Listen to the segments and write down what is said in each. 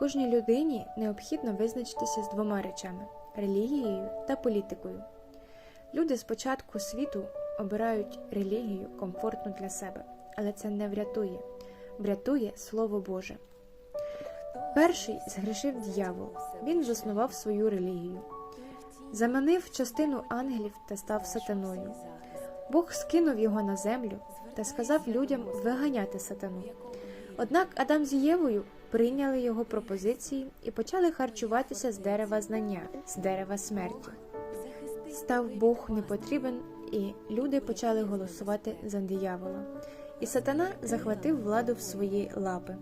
Кожній людині необхідно визначитися з двома речами релігією та політикою. Люди з початку світу обирають релігію комфортну для себе, але це не врятує. Врятує Слово Боже. Перший згрішив дьявол. Він заснував свою релігію, заманив частину ангелів та став сатаною. Бог скинув його на землю та сказав людям виганяти сатану. Однак Адам з Євою прийняли його пропозиції і почали харчуватися з дерева знання, з дерева смерті. Став Бог непотрібен, і люди почали голосувати за диявола. І сатана захватив владу в свої лапи.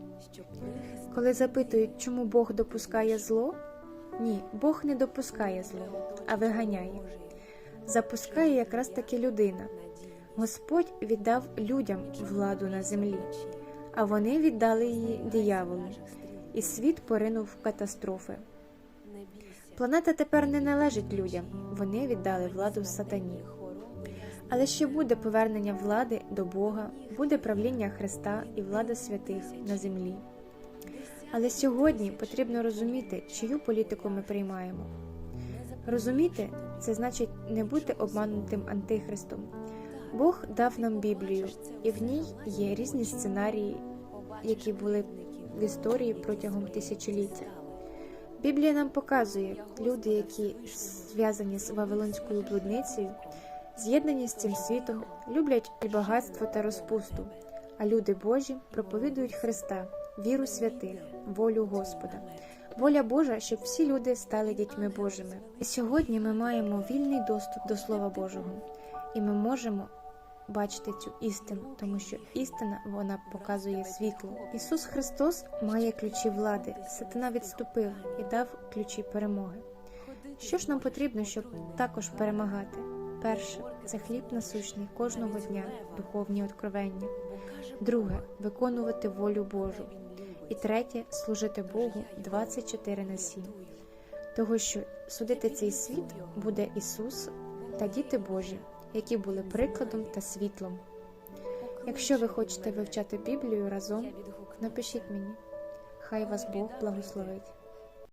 Коли запитують, чому Бог допускає зло, ні, Бог не допускає зло, а виганяє. Запускає якраз таки людина. Господь віддав людям владу на землі, а вони віддали її дияволу, і світ поринув в катастрофи. Планета тепер не належить людям, вони віддали владу сатані. Але ще буде повернення влади до Бога, буде правління Христа і влада святих на землі. Але сьогодні потрібно розуміти, чию політику ми приймаємо. Розуміти це значить не бути обманутим антихристом. Бог дав нам Біблію, і в ній є різні сценарії, які були в історії протягом тисячоліття. Біблія нам показує люди, які зв'язані з Вавилонською блудницею, з'єднані з цим світом, люблять і багатство та розпусту, а люди Божі проповідують Христа, віру святих, волю Господа. Воля Божа, щоб всі люди стали дітьми Божими. І сьогодні ми маємо вільний доступ до Слова Божого, і ми можемо бачити цю істину, тому що істина вона показує світло. Ісус Христос має ключі влади. Сатана відступив і дав ключі перемоги. Що ж нам потрібно, щоб також перемагати? Перше це хліб насущний кожного дня, духовні откровення. Друге виконувати волю Божу. І третє служити Богу 24 на 7. Того, що судити цей світ буде Ісус та діти Божі, які були прикладом та світлом. Якщо ви хочете вивчати Біблію разом, напишіть мені. Хай вас Бог благословить.